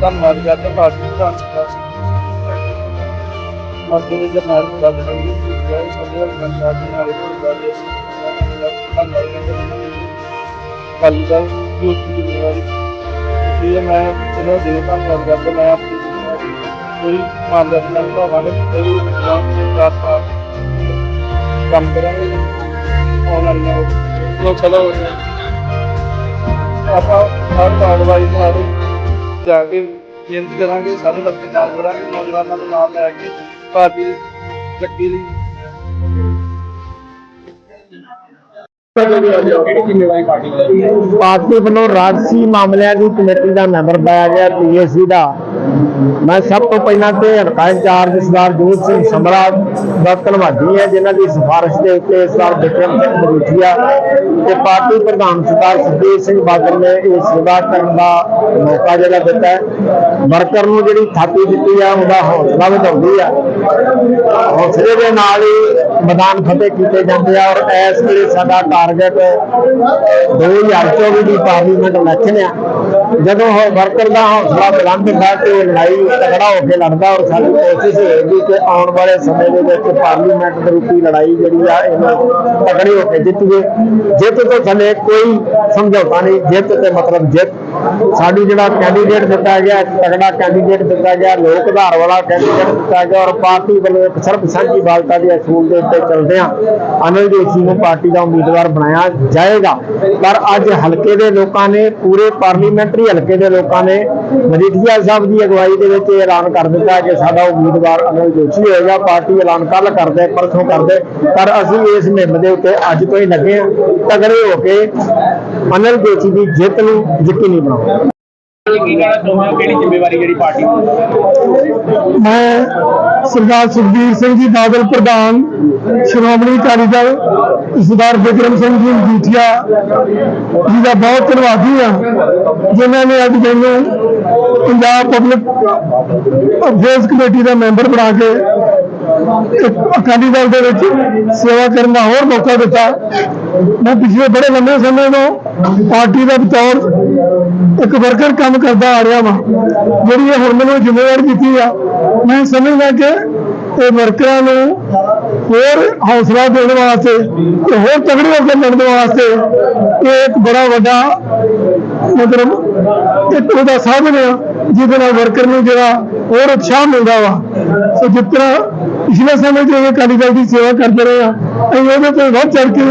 ਧੰਨਵਾਦ ਕਰਦਾ ਭਾਰਤੀ ਵਿਧਾਨ ਸਭਾ ਮਾਤੂ ਦੇ ਜਰਨਲ ਦਾ ਬਣੀ ਜੈ ਸਾਡੇ ਪੰਜਾਬ ਦੇ ਨਾਲ ਇੱਕ ਗੱਲ ਹੈ ਧੰਨਵਾਦ ਕਰਦਾ ਕੱਲ ਦਾ ਜੋ। ਦੀ ਜ਼ਿੰਮੇਵਾਰੀ ਇਹ ਮੈਂ ਇਹਨਾਂ ਦੇ ਧੰਨਵਾਦ ਕਰਦਾ ਮੈਂ ਆਪਣੀ ਜ਼ਿੰਮੇਵਾਰੀ ਕੋਈ ਇਮਾਨਦਾਰੀ ਨਾਲ ਭਾਵਾਂਗੇ ਕੋਈ ਰਾਤ ਕੰਮ ਕਰਾਂਗੇ। ਆਨਲਾਈਨ ਨਾਲ ਲੋ ਚਲੋ ਆਪਾਂ ਹਰ ਕਾਰਵਾਈ ਨਾਲ ਜਾ ਕੇ ਬੇਨਤੀ ਕਰਾਂਗੇ ਸਾਰੇ ਬੱਚੇ ਨਾਲ ਜੁੜਾਂਗੇ ਨੌਜਵਾਨਾਂ ਨੂੰ ਨਾਲ ਲੈ ਕੇ ਭਾਰਤੀ ਤਰੱਕੀ ਲਈ। ਪਾਰਟੀ ਵੱਲੋਂ ਰਾਜਸੀ ਮਾਮਲਿਆਂ ਦੀ ਕਮੇਟੀ ਦਾ ਮੈਂਬਰ ਪਾਇਆ ਗਿਆ ਪੀਏਸੀ ਦਾ। ਮੈਂ ਸਭ ਤੋਂ ਪਹਿਲਾਂ ਤੇ ਹਲਕਾ ਇੰਚਾਰਜ ਸਰਦਾਰ ਜੋਤ ਸਿੰਘ ਸਮਰਾ ਦਾ ਧੰਨਵਾਦੀ ਹੈ, ਜਿਨ੍ਹਾਂ ਦੀ ਸਿਫਾਰਿਸ਼ ਦੇ ਉੱਤੇ ਸਰਦਾਰ ਬਿਕਰਮ ਸਿੰਘ ਮਜੀਠੀਆ ਤੇ ਪਾਰਟੀ ਪ੍ਰਧਾਨ ਸਰਦਾਰ ਸੁਖਬੀਰ ਸਿੰਘ ਬਾਦਲ ਨੇ ਇਹ ਸੇਵਾ ਕਰਨ ਦਾ ਮੌਕਾ ਜਿਹੜਾ ਦਿੱਤਾ ਹੈ। ਵਰਕਰ ਨੂੰ ਜਿਹੜੀ ਥਾਪੀ ਦਿੱਤੀ ਆ, ਉਹਦਾ ਹੌਸਲਾ ਵਧਾਉਂਦੀ ਆ। ਹੌਸਲੇ ਦੇ ਨਾਲ ਹੀ ਮੈਦਾਨ ਫਤਿਹ ਕੀਤੇ ਜਾਂਦੇ ਆ ਔਰ ਇਸ ਵੇਲੇ ਸਾਡਾ ਟਾਰਗੇਟ 2024 ਦੀ ਪਾਰਲੀਮੈਂਟ ਇਲੈਕਸ਼ਨ ਆ। ਜਦੋਂ ਵਰਕਰ ਦਾ ਹੌਸਲਾ ਬੁਲੰਦ ਹੁੰਦਾ ਤੇ ਲੜਾਈ ਤਕੜਾ ਹੋ ਕੇ ਲੜਦਾ ਔਰ ਸਾਡੀ ਕੋਸ਼ਿਸ਼ ਹੋਏਗੀ ਕਿ ਆਉਣ ਵਾਲੇ ਸਮੇਂ ਦੇ ਵਿੱਚ ਪਾਰਲੀਮੈਂਟ ਦੇ ਰੂਪੀ ਲੜਾਈ ਜਿਹੜੀ ਆ, ਇਹਨੂੰ ਤਗੜੀ ਹੋ ਕੇ ਜਿੱਤੀਏ। ਜਿੱਤ ਤੋਂ ਥੱਲੇ ਕੋਈ ਸਮਝੌਤਾ ਨਹੀਂ, ਜਿੱਤ ਤੇ ਮਤਲਬ ਜਿੱਤ। ਸਾਡੀ ਜਿਹੜਾ ਕੈਂਡੀਡੇਟ ਦਿੱਤਾ ਗਿਆ ਤਕੜਾ ਕੈਂਡੀਡੇਟ ਦਿੱਤਾ ਗਿਆ, ਲੋਕ ਆਧਾਰ ਵਾਲਾ ਕੈਂਡੀਡੇਟ ਦਿੱਤਾ ਗਿਆ ਔਰ ਪਾਰਟੀ ਵੱਲੋਂ ਇੱਕ ਸਰਬ ਸਾਂਝੀ ਬਾਲਤਾ ਦੇ ਅਸੂਲ ਦੇ ਉੱਤੇ ਚੱਲਦੇ ਆ ਅਨਿਲ ਜੋਸ਼ੀ ਨੂੰ ਪਾਰਟੀ ਦਾ ਉਮੀਦਵਾਰ ਬਣਾਇਆ ਜਾਏਗਾ। ਪਰ ਅੱਜ ਹਲਕੇ ਦੇ ਲੋਕਾਂ ਨੇ, ਪੂਰੇ ਪਾਰਲੀਮੈਂਟਰੀ ਹਲਕੇ ਦੇ ਲੋਕਾਂ ਨੇ, ਮਜੀਠੀਆ ਸਾਹਿਬ ਦੀ ਅਗਵਾਈ ਦੇ ਵਿੱਚ ਇਹ ਐਲਾਨ ਕਰ ਦਿੱਤਾ ਕਿ ਸਾਡਾ ਉਮੀਦਵਾਰ ਅਨਿਲ ਜੋਸ਼ੀ ਹੋਏਗਾ ਪਾਰਟੀ ਐਲਾਨ ਕੱਲ ਕਰਦੇ ਪਰਸੋਂ ਕਰਦੇ ਪਰ ਅਸੀਂ ਇਸ ਮੁਹਿੰਮ ਦੇ ਉੱਤੇ ਅੱਜ ਤੋਂ ਹੀ ਲੱਗੇ ਆ ਤਗੜੇ ਹੋ ਕੇ ਅਨਿਲ ਜੋਸ਼ੀ ਦੀ ਜਿੱਤ ਨੂੰ ਯਕੀਨੀ ਬਣਾਉਣਾ ਕੀ ਕਹਿਣਾ ਚਾਹੁੰਦੇ ਹੋ? ਕਿਹੜੀ ਜ਼ਿੰਮੇਵਾਰੀ ਜਿਹੜੀ ਪਾਰਟੀ? ਨੂੰ ਮੈਂ ਸਰਦਾਰ ਸੁਖਬੀਰ ਸਿੰਘ ਜੀ ਬਾਦਲ ਪ੍ਰਧਾਨ ਸ਼੍ਰੋਮਣੀ ਅਕਾਲੀ ਦਲ ਸਰਦਾਰ ਬਿਕਰਮ ਸਿੰਘ ਜੀ ਮਜੀਠੀਆ ਜੀ ਦਾ ਬਹੁਤ ਧੰਨਵਾਦੀ ਹਾਂ ਜਿਨ੍ਹਾਂ ਨੇ ਅੱਜ ਮੈਨੂੰ ਪੰਜਾਬ ਪਬਲਿਕ ਅਫੇਅਰਸ ਕਮੇਟੀ ਦਾ ਮੈਂਬਰ ਬਣਾ ਕੇ ਅਕਾਲੀ ਦਲ ਦੇ ਵਿੱਚ ਸੇਵਾ ਕਰਨ ਦਾ ਹੋਰ ਮੌਕਾ ਦਿੱਤਾ। ਮੈਂ ਪਿਛਲੇ ਬੜੇ ਲੰਮੇ ਸਮੇਂ ਤੋਂ ਪਾਰਟੀ ਦਾ ਬਤੌਰ ਇੱਕ ਵਰਕਰ ਕੰਮ ਕਰਦਾ ਆ ਰਿਹਾ ਵਾਂ, ਜਿਹੜੀ ਇਹ ਹੁਣ ਮੈਨੂੰ ਜ਼ਿੰਮੇਵਾਰੀ ਦਿੱਤੀ ਆ। ਮੈਂ ਸਮਝਦਾ ਕਿ ਇਹ ਵਰਕਰਾਂ ਨੂੰ ਹੋਰ ਹੌਸਲਾ ਦੇਣ ਵਾਸਤੇ ਤੇ ਹੋਰ ਤਗੜੇ ਹੋ ਕੇ ਲੜਨ ਵਾਸਤੇ ਇਹ ਇੱਕ ਬੜਾ ਵੱਡਾ ਮਤਲਬ ਇੱਕ ਉਹਦਾ ਸਾਧਨ ਆ, ਜਿਹਦੇ ਨਾਲ ਵਰਕਰ ਨੂੰ ਜਿਹੜਾ ਹੋਰ ਉਤਸ਼ਾਹ ਮਿਲਦਾ ਵਾ। ਸੋ ਜਿਸ ਤਰ੍ਹਾਂ ਪਿਛਲੇ ਸਮੇਂ 'ਚ ਇਹ ਅਕਾਲੀ ਦਲ ਦੀ ਸੇਵਾ ਕਰਦੇ ਰਹੇ ਆ, ਅਸੀਂ ਉਹਦੇ ਤੋਂ ਵੱਧ ਚੜ ਕੇ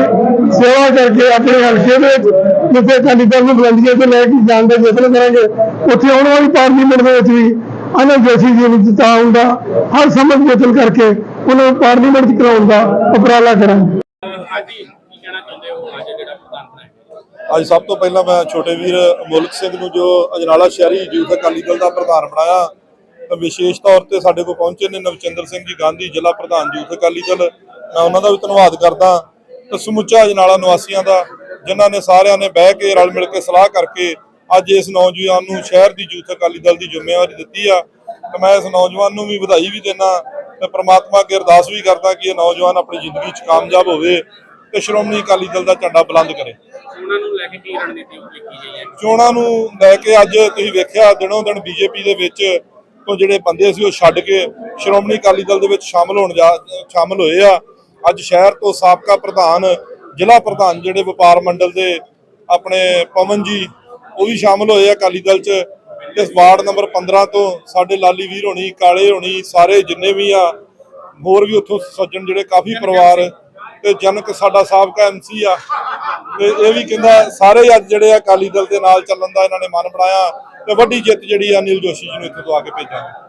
ਸੇਵਾ ਕਰਕੇ ਆਪਣੇ ਹਲਕੇ ਦੇ ਜਿੱਥੇ ਅਕਾਲੀ ਦਲ ਨੂੰ ਬੁਲੰਦੀਆਂ ਤੇ ਲੈ ਕੇ ਜਾਣ ਦਾ ਯਤਨ ਕਰਾਂਗੇ, ਉੱਥੇ ਆਉਣ ਵਾਲੀ ਪਾਰਲੀਮੈਂਟ ਦੇ ਵਿੱਚ ਵੀ ਅਨੰਦ ਜੋਸ਼ੀ ਜੀ ਨੂੰ ਜਿਤਾਉਣ ਦਾ ਹਰ ਸੰਭਵ ਯਤਨ ਕਰਕੇ ਉਹਨਾਂ ਨੂੰ ਪਾਰਲੀਮੈਂਟ 'ਚ ਕਰਾਉਣ ਦਾ ਉਪਰਾਲਾ ਕਰਾਂਗੇ ਹਾਂਜੀ। ਕੀ ਕਹਿਣਾ ਚਾਹੁੰਦੇ ਹੋ ਅੱਜ ਜਿਹੜਾ ਪ੍ਰਧਾਨ ਬਣਾਇਆ ਅੱਜ ਸਭ ਤੋਂ ਪਹਿਲਾਂ ਮੈਂ ਛੋਟੇ ਵੀਰ ਮੁਲਕ ਸਿੰਘ ਨੂੰ ਜੋ ਅਜਨਾਲਾ ਸ਼ਹਿਰੀ ਯੂਥ ਅਕਾਲੀ ਦਲ ਦਾ ਪ੍ਰਧਾਨ ਬਣਾਇਆ ਤਾਂ ਵਿਸ਼ੇਸ਼ ਤੌਰ ਤੇ ਸਾਡੇ ਕੋਲ ਪਹੁੰਚੇ ਨੇ ਨਵਚੰਦਰ ਸਿੰਘ ਜੀ ਗਾਂਧੀ ਜ਼ਿਲ੍ਹਾ ਪ੍ਰਧਾਨ ਯੂਥ ਅਕਾਲੀ ਦਲ। ਮੈਂ ਉਹਨਾਂ ਦਾ ਵੀ ਧੰਨਵਾਦ ਕਰਦਾ। ਤੇ ਸਮੁੱਚਾ ਅਜਨਾਲਾ ਨਿਵਾਸੀਆਂ ਦਾ ਜਿਨ੍ਹਾਂ ਨੇ ਸਾਰਿਆਂ ਨੇ ਬਹਿ ਕੇ ਰਲ ਮਿਲ ਕੇ ਸਲਾਹ ਕਰਕੇ ਅੱਜ ਇਸ ਨੌਜਵਾਨ ਨੂੰ ਸ਼ਹਿਰ ਦੀ ਯੂਥ ਅਕਾਲੀ ਦਲ ਦੀ ਜ਼ਿੰਮੇਵਾਰੀ ਦਿੱਤੀ ਆ। ਤੇ ਮੈਂ ਇਸ ਨੌਜਵਾਨ ਨੂੰ ਵੀ ਵਧਾਈ ਵੀ ਦਿੰਦਾ। ਤੇ ਪ੍ਰਮਾਤਮਾ ਅੱਗੇ ਅਰਦਾਸ ਵੀ ਕਰਦਾ ਕਿ ਇਹ ਨੌਜਵਾਨ ਆਪਣੀ ਜ਼ਿੰਦਗੀ 'ਚ ਕਾਮਯਾਬ ਹੋਵੇ ਤੇ ਸ਼੍ਰੋਮਣੀ ਅਕਾਲੀ ਦਲ ਦਾ ਝੰਡਾ ਬੁਲੰਦ ਕਰੇ। ਉਹਨਾਂ ਨੂੰ ਲੈ ਕੇ ਕੀ ਰਣਨੀਤੀ ਲਿਖੀ ਗਈ ਹੈ? ਚੋਣਾਂ ਨੂੰ ਲੈ ਕੇ ਅੱਜ ਤੁਸੀਂ ਵੇਖਿਆ ਦਿਨੋਂ ਦਿਨ ਬੀਜੇਪੀ ਦੇ ਵਿੱਚ ਤੋਂ ਜਿਹੜੇ ਬੰਦੇ ਸੀ ਉਹ ਛੱਡ ਕੇ ਸ਼੍ਰੋਮਣੀ ਅਕਾਲੀ ਦਲ ਦੇ ਵਿੱਚ ਸ਼ਾਮਲ ਹੋਣ ਜਾ ਸ਼ਾਮਲ ਹੋਏ ਆ। ਅੱਜ ਸ਼ਹਿਰ ਤੋਂ ਸਾਬਕਾ ਪ੍ਰਧਾਨ ਜ਼ਿਲ੍ਹਾ ਪ੍ਰਧਾਨ ਜਿਹੜੇ ਵਪਾਰ ਮੰਡਲ ਦੇ ਆਪਣੇ ਪਵਨ ਜੀ ਉਹ ਵੀ ਸ਼ਾਮਲ ਹੋਏ ਆ ਅਕਾਲੀ ਦਲ 'ਚ। ਤੇ ਵਾਰਡ ਨੰਬਰ 15 ਤੋਂ ਸਾਡੇ ਲਾਲੀ ਵੀਰ ਹੋਣੀ ਕਾਲੇ ਹੋਣੀ ਸਾਰੇ ਜਿੰਨੇ ਵੀ ਆ ਹੋਰ ਵੀ ਉੱਥੋਂ ਸੱਜਣ ਜਿਹੜੇ ਕਾਫੀ ਪਰਿਵਾਰ ਤੇ ਜਨਕ ਸਾਡਾ ਸਾਬਕਾ ਐਮਸੀ ਆ। ਤੇ ਇਹ ਵੀ ਕਹਿੰਦਾ ਸਾਰੇ ਅੱਜ ਜਿਹੜੇ ਆ ਅਕਾਲੀ ਦਲ ਦੇ ਨਾਲ ਚੱਲਣ ਦਾ ਇਹਨਾਂ ਨੇ ਮਨ ਬਣਾਇਆ ਤੇ ਵੱਡੀ ਜਿੱਤ ਜਿਹੜੀ ਆ ਅਨਿਲ ਜੋਸ਼ੀ ਜੀ ਨੂੰ ਇੱਥੇ ਤੋਂ ਆ ਕੇ ਭੇਜਾਂਗੇ।